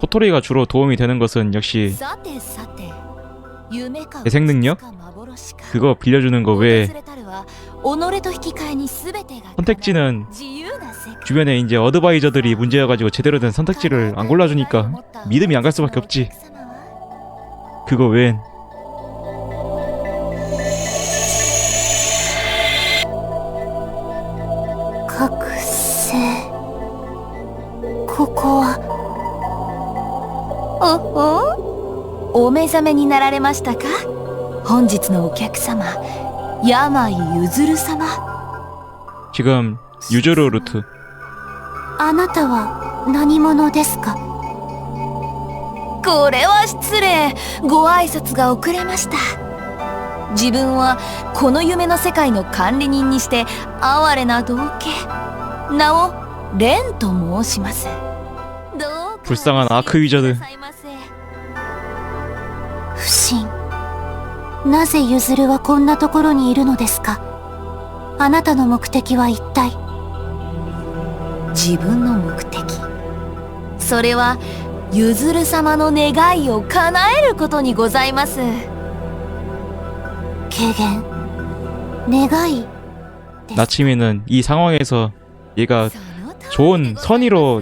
코토리가 주로 도움이 되는 것은 역시 재생 능력? 그거 빌려주는 거 외에 선택지는 주변에 이제 어드바이저들이 문제여가지고 제대로 된 선택지를 안 골라주니까 믿음이 안 갈 수밖에 없지. 그거 외엔 おおお目覚めになられましたか本日のお客様山井ゆずる様 지금 유저로 루트 あなたは何者ですかこれは失礼ご挨拶が遅れました自分はこの夢の世界の管理人にして哀れな道家名を蓮と申しますどうか 불쌍한 아크 위저드 くださいませ不審なぜゆずるはこんなところにいるのですかあなたの目的は一体自分の目的それはゆずる様の願いを叶えることにございます軽減願い 나침이는 이 상황에서 얘가 좋은 선의로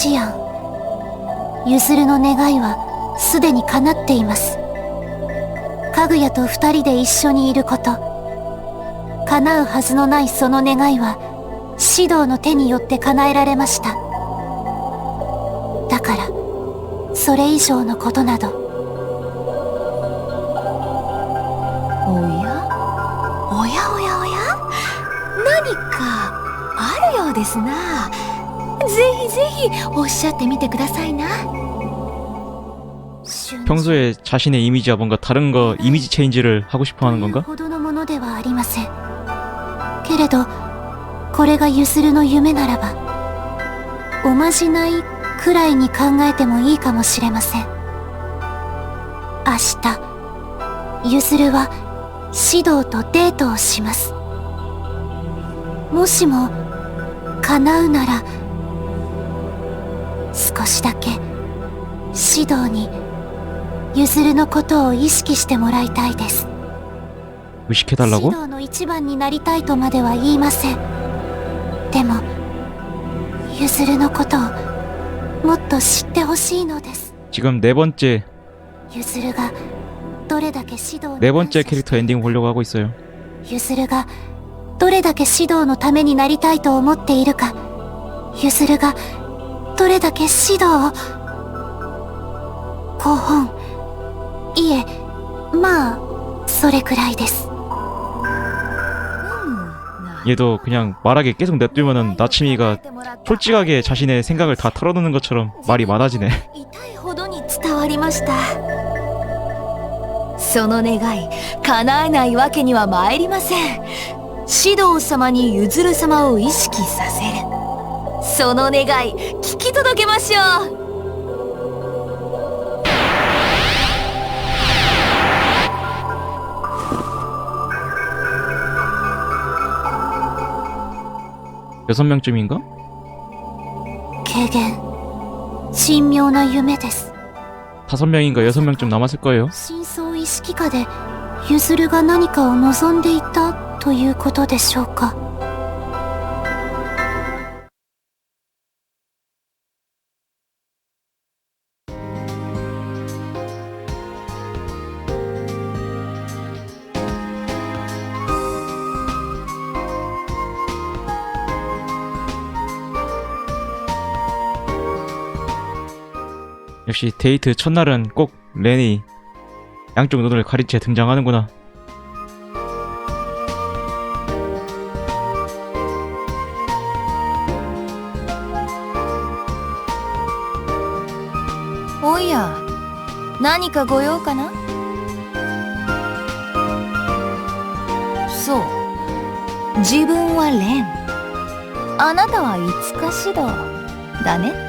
シアン。ゆずるの願いはすでに叶っています。かぐやと二人で一緒にいること。叶うはずのないその願いは指導の手によって叶えられました。だからそれ以上のことなど。おや？おやおやおや？何かあるようですな。ひぜひおっしゃってみてくださいな 평소에 자신의 이미지와 뭔가 다른 거 이미지 체인지를 하고 싶어 하는 건가? ほどのものではありませんけれどこれがゆずるの夢ならばおまじないくらいに考えてもいいかもしれません明日ゆずるは指導とデートをしますもしも叶うなら 少しだけ指導にゆずるのことを意識してもらいたいです 의식해달라고? 指導の一番になりたいとまでは言いませんでもゆずるのことをもっと知ってほしいのです 지금 네 번째 ゆずるがどれだけ指導に 네 번째 캐릭터 엔딩 보려고 하고 있어요 ゆずるがどれだけ指導のためになりたいと思っているかゆずるが どれだけ指導を5本いえまあそれくらいです 얘도 그냥 말하기 계속 냅두면은 나침이가 솔직하게 자신의 생각을 다 털어놓는 것처럼 말이 많아지네 痛いほどに伝わりましたその願い叶えないわけには参りません指導様に譲る様を意識させるその願い聞 き届けましょう 여섯 명쯤인가? 軽減神妙な夢です 다섯 명인가 여섯 명쯤 남았을 거예요 深層意識下でゆずるが何かを望んでいたということでしょうか 역시 데이트 첫날은 꼭 렌이 양쪽 눈을 가린 채 등장하는구나 おや何かご用かなそう自分はレンあなたはいつか指導だね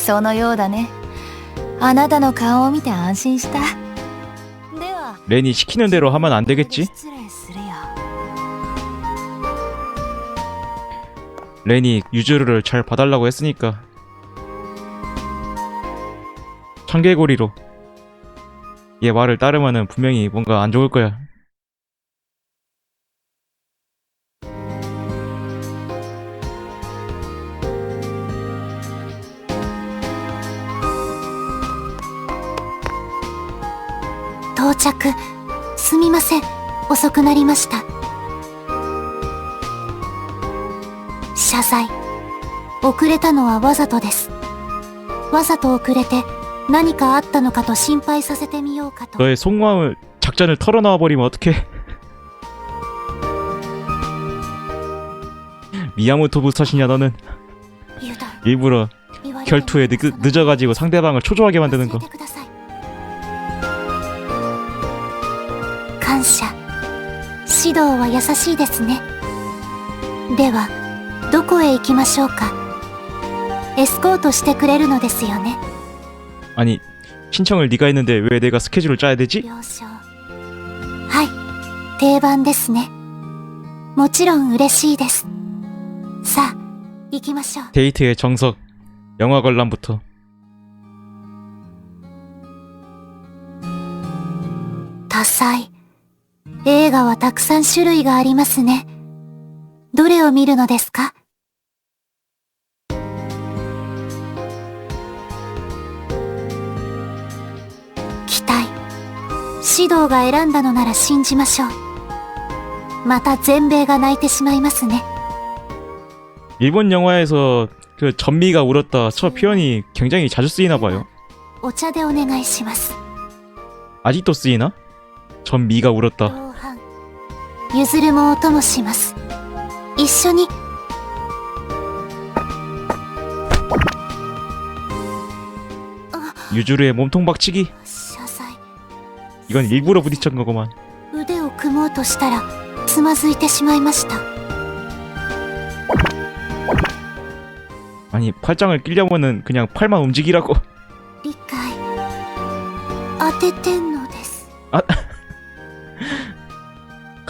そのようだねあなたの顔を見て安心したでは 렌이 시키는 대로 하면 안 되겠지? 失礼するよ 렌이 유주르를 잘 봐달라고 했으니까 청개구리로 얘 말을 따르면은 분명히 뭔가 안 좋을 거야. " 到着すみません遅くなりました謝罪遅れたのはわざとですわざと遅れて何かあったのかと心配させてみようかと 너의 속마음을 작전을 털어놔 버리면 어떡해? 미야모토 부스터시냐 너는 油断 일부러 言われても 결투에 늦, 늦어가지고 상대방을 초조하게 만드는 忘 거 感謝指導は優しいですねではどこへ行きましょうかエスコートしてくれるのですよね 아니 신청을 네가 했는데 왜 내가 스케줄을 짜야 되지? 了承はい定番ですねもちろん嬉しいですさあ行きましょう 데이트의 정석 영화 관람부터 多彩 映画はたくさん種類がありますねどれを見るのですか期待指導が選んだのなら信じましょうまた全米が泣いてしまいますね 일본 영화에서 그 전미가 울었다 저 표현이 굉장히 자주 쓰이나 봐요. お茶でお願いします 아직도 쓰이나? 전미가 울었다. 同伴ゆずるもお供します一緒に 유주르의 몸통 박치기? 謝罪 이건 일부러 부딪힌 거구만. 腕を組もうとしたらつまずいてしまいました 아니 팔짱을 끼려면은 그냥 팔만 움직이라고. 理解当ててんのです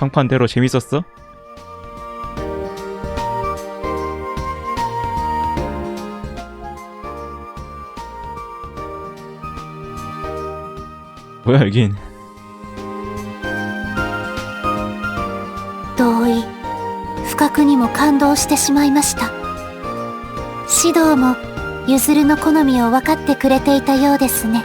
평판대로 재밌었어? 뭐야 여긴 同意不覚にも感動してしまいました指導もゆずるの好みを分かってくれていたようですね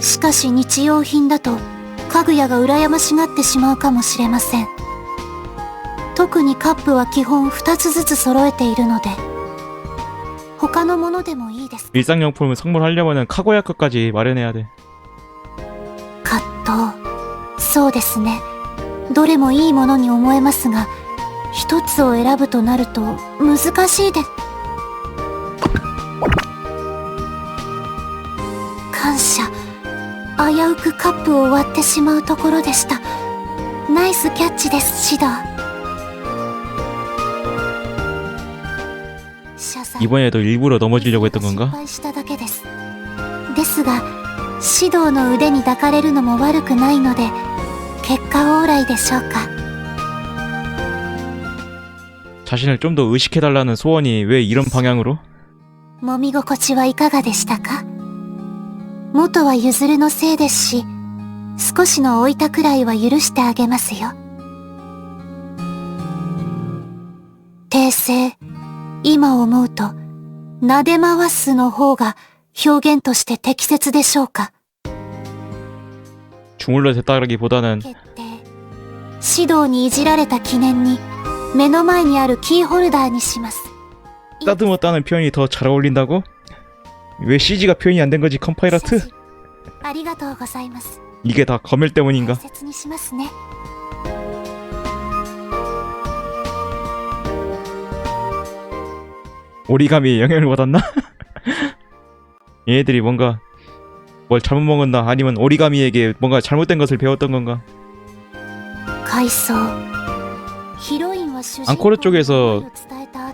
しかし日用品だと、家具屋が羨ましがってしまうかもしれません。特にカップは基本2つずつ揃えているので、他のものでもいいです。 일상용품을 선물하려면은 카고야 것까지 마련해야 돼. 葛藤。そうですね。どれもいいものに思えますが、一つを選ぶとなると難しいです。感謝。 危うくカップを割ってしまうところでした。ナイスキャッチです、シド。謝罪 이번에도 일부러 넘어지려고 했던 失 건가? 敗しただけですですが指導の腕に抱かれるのも悪くないので結果オーライでしょうか 자신을 좀 더 의식해달라는 소원이 왜 이런 방향으로? 揉み心地はいかがでしたか 元は譲るのせいですし少しの置いたくらいは許してあげますよ訂正今思うと撫で回すの方が表現として適切でしょうか 주물러 댔다라기보다는 決定指導にいじられた記念に目の前にあるキーホルダーにします 따듬었다는 표현이 더 잘 어울린다고? 왜 CG가 표현이 안 된 거지 컴파일러트? 이게 다 거멜 때문인가? 오리가미에 영향을 받았나? 얘네들이 뭔가 뭘 잘못 먹었나 아니면 오리가미에게 뭔가 잘못된 것을 배웠던 건가? 앙코르 쪽에서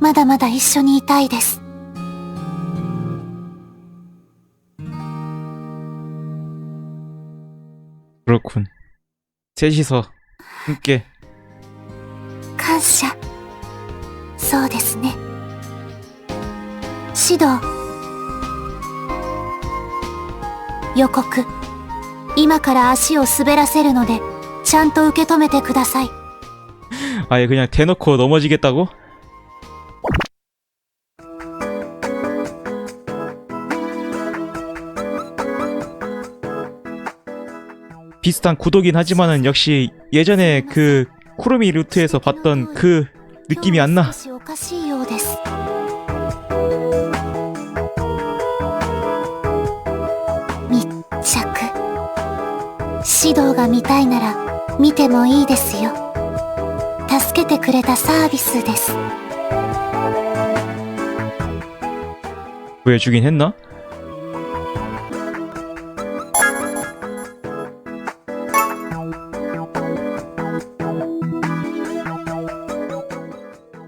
まだまだ一緒にいたいです 그렇군 셋이서 함께 感謝そうですね指導予告今から足を滑らせるのでちゃんと受け止めてください 아예 그냥 대놓고 넘어지겠다고? 비슷한 구도긴 하지만은 역시 예전에 그 쿠르미 루트에서 봤던 그 느낌이 안 나. 少しおかしいようです密着指導が見たいなら見てもいいですよ助けてくれたサービスです 보여주긴 했나?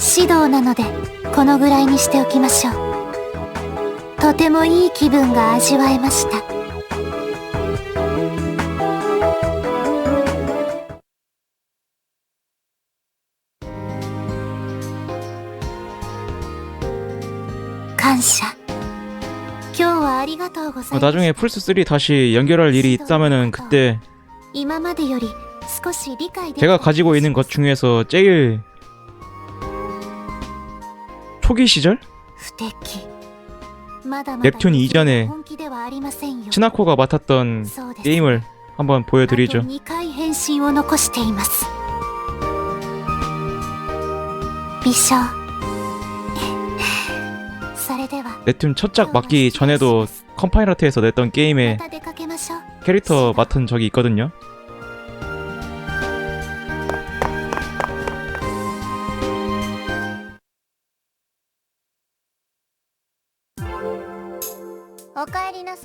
指導なのでこのぐらいにしておきましょうとてもいい気分が味わえました感謝今日はありがとうござい 어, ます 나중에 플스3 다시 연결할 일이 있다면은 그때 今までより少し理解でき 제가 가지고 있는 것 중에서 제일 초기 시절? 넵튠 이전에 치나코가 맡았던 게임을 한번 보여드리죠. 넵튠 첫작 맡기 전에도 컴파일러트에서 냈던 게임에 캐릭터 맡은 적이 있거든요.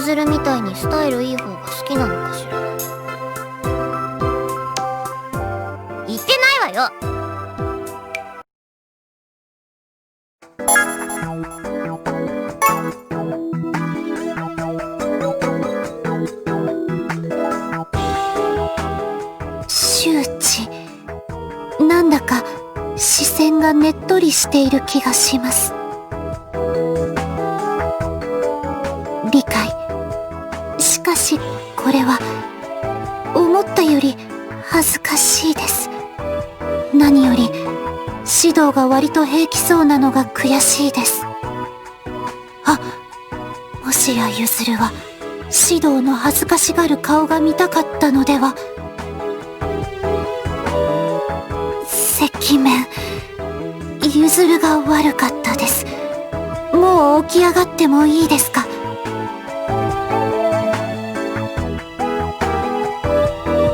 ゆずるみたいにスタイルいい方が好きなのかしら。言ってないわよ。なんだか視線がねっとりしている気がします。れは思ったより恥ずかしいです。何より指導が割と平気そうなのが悔しいです。あもしやゆずるは指導の恥ずかしがる顔が見たかったのでは。赤面。ゆずるが悪かったです。もう起き上がってもいいですか？